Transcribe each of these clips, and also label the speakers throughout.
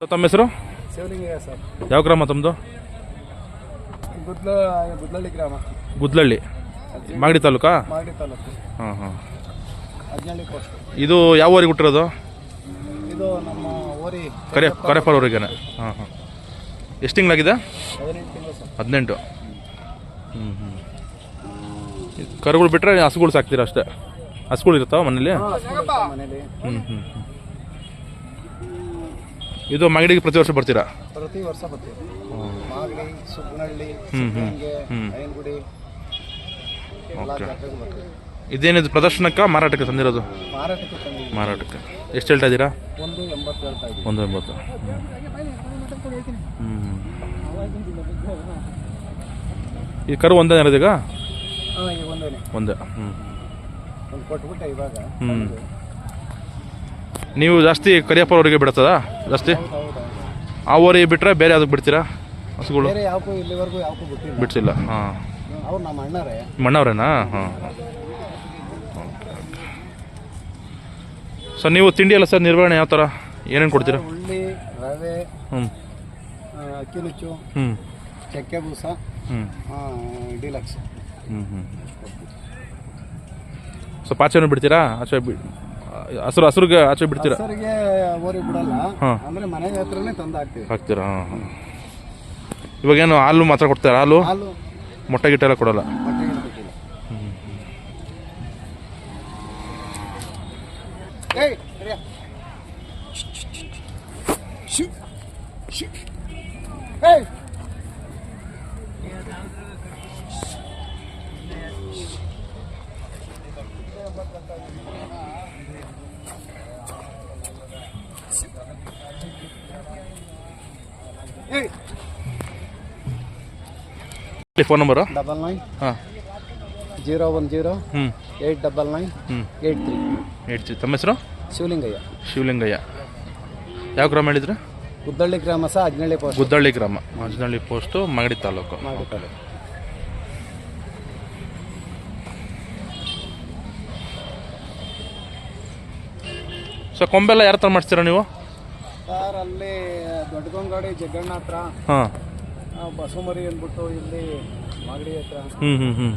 Speaker 1: ತಮ್ಮ ಹೆಸರು?
Speaker 2: ಶಿವಲಿಂಗಯ್ಯ ಸರ್.
Speaker 1: ಯಾವ ಗ್ರಾಮ ತಮ್ಮದು
Speaker 2: ಗುದ್ಲ ಗುದ್ಲಳ್ಳಿ ಗ್ರಾಮ.
Speaker 1: ಗುದ್ಲಳ್ಳಿ. ಮಾಗಡಿ ತಾಲೂಕಾ?
Speaker 2: ಮಾಗಡಿ ತಾಲೂಕು.
Speaker 1: ಹಾಂ ಹಾಂ.
Speaker 2: ಹದಿನೇಳಿ ಪೋಸ್ಟ್
Speaker 1: ಇದು ಯಾವ ಊರಿಗೆ ಹುಟ್ಟಿರೋದು?
Speaker 2: ಇದು ನಮ್ಮ
Speaker 1: ಕರೆ ಊರಿಗೇನೆ. ಹಾಂ ಹಾಂ. ಎಷ್ಟು ತಿಂಗಳಾಗಿದೆ?
Speaker 2: ಹದಿನೆಂಟು ತಿಂಗಳು ಸರ್.
Speaker 1: ಹದಿನೆಂಟು. ಹ್ಞೂ ಹ್ಞೂ ಕರುಗಳು ಬಿಟ್ಟರೆ ಹಸುಗಳು ಸಾಕ್ತೀರ ಅಷ್ಟೇ? ಹಸುಗಳು ಇರ್ತಾವ ಮನೇಲಿ. ಹ್ಞೂ ಹ್ಞೂ ಹ್ಞೂ ಇದು ಮಾಗಡಿಗೆ ಪ್ರತಿ ವರ್ಷ ಬರ್ತೀರಾ?
Speaker 2: ಪ್ರತಿ ವರ್ಷ ಬರ್ತೀವಿ. ಮಾಗಡಿ ಸುಗ್ನಹಳ್ಳಿ ಎಲ್ಲ. ಜಾತ್ರೆಗೂ ಬರ್ತೀವಿ.
Speaker 1: ಇದೇನಿದು ಪ್ರದರ್ಶನಕ್ಕೆ ಮಾರಾಟಕ್ಕೆ ತಂದಿರೋದು?
Speaker 2: ಮಾರಾಟಕ್ಕೆ ತಂದಿದ್ದೀವಿ.
Speaker 1: ಮಾರಾಟಕ್ಕೆ. ಎಷ್ಟು ಹೇಳ್ತಾ ಇದ್ದೀರಾ?
Speaker 2: ಒಂದು ಎಂಬತ್ತು ಹೇಳ್ತಾ ಇದ್ದೀವಿ.
Speaker 1: ಒಂದು ಎಂಬತ್ತು. ಹ್ಞೂ ಈ ಕರು ಒಂದೇ ಇರೋದು ಈಗ?
Speaker 2: ಹಾಂ ಈಗ ಒಂದೇನೆ.
Speaker 1: ಒಂದೇ. ಹ್ಞೂ
Speaker 2: ಒಂದು ಕೊಟ್ಬಿಟ್ಟೆ ಇವಾಗ.
Speaker 1: ಹ್ಞೂ ನೀವು ಜಾಸ್ತಿ ಕರಿಯಪ್ಪ ಅವರಿಗೆ ಬಿಡ್ತದಾ? ಜಾಸ್ತಿ ಆ ಓರಿ ಬಿಟ್ಟರೆ ಬೇರೆ ಅದಕ್ಕೆ ಬಿಡ್ತೀರಾ? ಹಸುಗಳು?
Speaker 2: ಬೇರೆ ಯಾವಕ್ಕೂ ಇಲ್ಲಿವರೆಗೂ ಯಾವಕ್ಕೂ ಬಿಟ್ಟಿಲ್ಲ.
Speaker 1: ಬಿಡ್ಸಿಲ್ಲ ಹಾಂ.
Speaker 2: ಅವ್ರು ನಮ್ಮ ಅಣ್ಣರೇ.
Speaker 1: ಮಣ್ಣವ್ರೇನಾ ಹಾಂ. ಸರ್ ನೀವು ತಿಂಡಿ ಅಲ್ಲ ಸರ್ ನಿರ್ವಹಣೆ ಯಾವ ಥರ? ಏನೇನು ಕೊಡ್ತೀರಾ?
Speaker 2: ಉಳ್ಳಿ ರವೆ
Speaker 1: ಹ್ಞೂ
Speaker 2: ಆ, ಅಕ್ಕಿ ನುಚ್ಚು
Speaker 1: ಹ್ಞೂ
Speaker 2: ಚಕ್ಕೆ ಬೂಸ
Speaker 1: ಹ್ಞೂ
Speaker 2: ಡಿಲಕ್ಸ್.
Speaker 1: ಹ್ಞೂ ಹ್ಞೂ ಸ್ವಲ್ಪ ಆಚೆನೂ ಬಿಡ್ತೀರಾ? ಆಚೆ ಬಿ ಹಸಿರು ಹಸಿರುಗೆ ಆಚೆ ಬಿಡ್ತೀರಾ?
Speaker 2: ಓರಿ ಬಿಡಲ್ಲ.
Speaker 1: ಹಾ.
Speaker 2: ಅಂದ್ರೆ ಮನೆ ಹತ್ರನೇ ತಂದು ಹಾಕ್ತೀವಿ
Speaker 1: ಹಾಕ್ತೀರಾ? ಹಾಂ ಹಾಂ. ಇವಾಗೇನು ಹಾಲು ಮಾತ್ರ ಕೊಡ್ತೀರಾ? ಹಾಲು?
Speaker 2: ಹಾಲು.
Speaker 1: ಮೊಟ್ಟೆ ಗಿಟ್ಟೆ ಎಲ್ಲ ಕೊಡಲ್ಲ?
Speaker 2: ಶು ಶು ಏಯ್!
Speaker 1: Phone number?
Speaker 2: ಡಬಲ್ ನೈನ್
Speaker 1: ಹಾಂ.
Speaker 2: ಜೀರೋ ಒನ್ ಜೀರೋ
Speaker 1: ಹ್ಞೂ
Speaker 2: ಏಯ್ಟ್ ಡಬಲ್ ನೈನ್
Speaker 1: ಹ್ಞೂ
Speaker 2: ಏಯ್ಟ್ ತ್ರೀ.
Speaker 1: ಹೇಳ್ತೀವಿ ತಮ್ಮ ಹೆಸರು?
Speaker 2: ಶಿವಲಿಂಗಯ್ಯ.
Speaker 1: ಶಿವಲಿಂಗಯ್ಯ. ಯಾವ ಗ್ರಾಮ ಹೇಳಿದ್ರೆ?
Speaker 2: ಗುದ್ದಳ್ಳಿ ಗ್ರಾಮ ಸಹ ಹದಿನೇಳಿ ಪೋಸ್ಟ್
Speaker 1: ಗುದ್ದಳ್ಳಿ ಗ್ರಾಮ. ಮಾಜನಹಳ್ಳಿ ಪೋಸ್ಟು ಮಾಗಡಿ ತಾಲೂಕು.
Speaker 2: ಮಾಗಡಿ ತಾಲೂಕು.
Speaker 1: ಸೊ ಕೊಂಬೆಲ್ಲ ಯಾರ ಥರ ಮಾಡ್ತೀರಾ ನೀವು?
Speaker 2: ಸರ್ ಅಲ್ಲಿ ದೊಡ್ಡಗೊಂಗಾಡಿ ಜಗ್ಗಣ್ಣ ಹತ್ರ
Speaker 1: ಹಾಂ.
Speaker 2: ಬಸವಮರಿ ಅಂದ್ಬಿಟ್ಟು ಇಲ್ಲಿ ಮಾಗಡಿ ಹತ್ರ.
Speaker 1: ಹ್ಞೂ ಹ್ಞೂ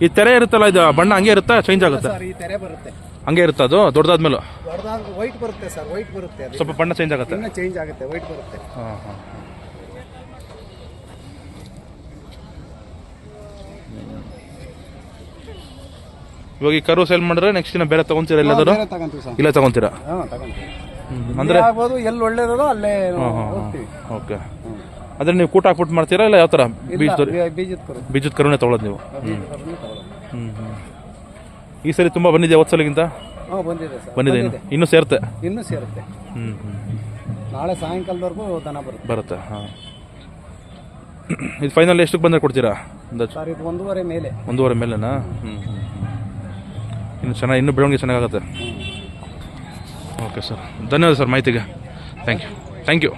Speaker 1: ಈ ತೆರೆ ಇರುತ್ತಲ್ಲ ಇದು ಬಣ್ಣ ಹಂಗೆ ಇರುತ್ತಾ ಚೇಂಜ್ ಆಗುತ್ತೆ?
Speaker 2: ಸರ್ ಈ ತೆರೆ ಬರುತ್ತೆ.
Speaker 1: ಹಂಗೆ ಇರುತ್ತೆ ಅದು ದೊಡ್ಡದಾದ್ಮೇಲೆ?
Speaker 2: ದೊಡ್ಡದಾದ ವೈಟ್ ಬರುತ್ತೆ ಸರ್ ವೈಟ್ ಬರುತ್ತೆ ಅದು.
Speaker 1: ಸ್ವಲ್ಪ ಬಣ್ಣ ಚೇಂಜ್ ಆಗುತ್ತೆ.
Speaker 2: ಇನ್ನೂ ಚೇಂಜ್ ಆಗುತ್ತೆ ವೈಟ್ ಬರುತ್ತೆ.
Speaker 1: ಹಾಂ ಹಾಂ. ಇವಾಗ ಈ ಕರು ಸೇಲ್ ಮಾಡಿದ್ರೆ ನೆಕ್ಸ್ಟ್ ದಿನ ಬೇರೆ ತಗೊಂತೀರಾ ಎಲ್ಲಾದರೂ
Speaker 2: ಬೇರೆ ತಗೊಂತೀವಿ ಸರ್
Speaker 1: ಇಲ್ಲೇ ತಗೊಂತೀರಾ?
Speaker 2: ಹಾಂ ತಗೊಂತೀವಿ.
Speaker 1: ಹ್ಮ್.
Speaker 2: ಅಂದ್ರೆ ಆಗ್ಬೋದು ಎಲ್ಲಿ ಒಳ್ಳೇದೋ ಅಲ್ಲೇ ನಾವು ಹೋಗ್ತೀವಿ.
Speaker 1: ಓಕೆ. ಅಂದ್ರೆ ನೀವು ಕೂಟ ಹಾಕ್ಬಿಟ್ಟು ಮಾಡ್ತೀರಾ ಇಲ್ಲ ಯಾವ ಥರ ಬೀಜದ
Speaker 2: ಇಲ್ಲ ಬೀಜದ ಕರು
Speaker 1: ಬೀಜದ ಕರುನೇ ತೊಗೊಳೋದು ನೀವು?
Speaker 2: ಬೀಜದ ಕರುನೇ ತಗೊಳ್ಳೋದು.
Speaker 1: ಹ್ಞೂ ಹ್ಞೂ ಈ ಸರಿ ತುಂಬ ಬಂದಿದೆ ಹೋದ
Speaker 2: ಹಾ ಬಂದಿದೆ ಸರ್.
Speaker 1: ಬಂದಿದೆ ಇನ್ನು? ಇನ್ನೂ ಸೇರುತ್ತೆ?
Speaker 2: ಇನ್ನೂ ಸೇರುತ್ತೆ.
Speaker 1: ಹ್ಞೂ ಹ್ಞೂ
Speaker 2: ನಾಳೆ ಸಾಯಂಕಾಲದವರೆಗೂ ದನ ಬರುತ್ತೆ.
Speaker 1: ಬರುತ್ತೆ ಹಾಂ. ಇದು ಫೈನಲ್ ಎಷ್ಟಕ್ಕೆ ಬಂದರೆ ಕೊಡ್ತೀರಾ? ಅಂದಾಜು?
Speaker 2: ಸರ್ ಇದು ಒಂದೂವರೆ ಮೇಲೆ.
Speaker 1: ಒಂದೂವರೆ ಮೇಲೆನಾ? ಹ್ಞೂ ಹ್ಞೂ ಇನ್ನು ಚೆನ್ನಾಗಿ ಇನ್ನೂ ಬೆಳವಣಿಗೆ ಚೆನ್ನಾಗಾಗುತ್ತೆ. Okay sir. ಧನ್ಯವಾದ ಸರ್ ಮಾಹಿತಿಗೆ. Thank you thank you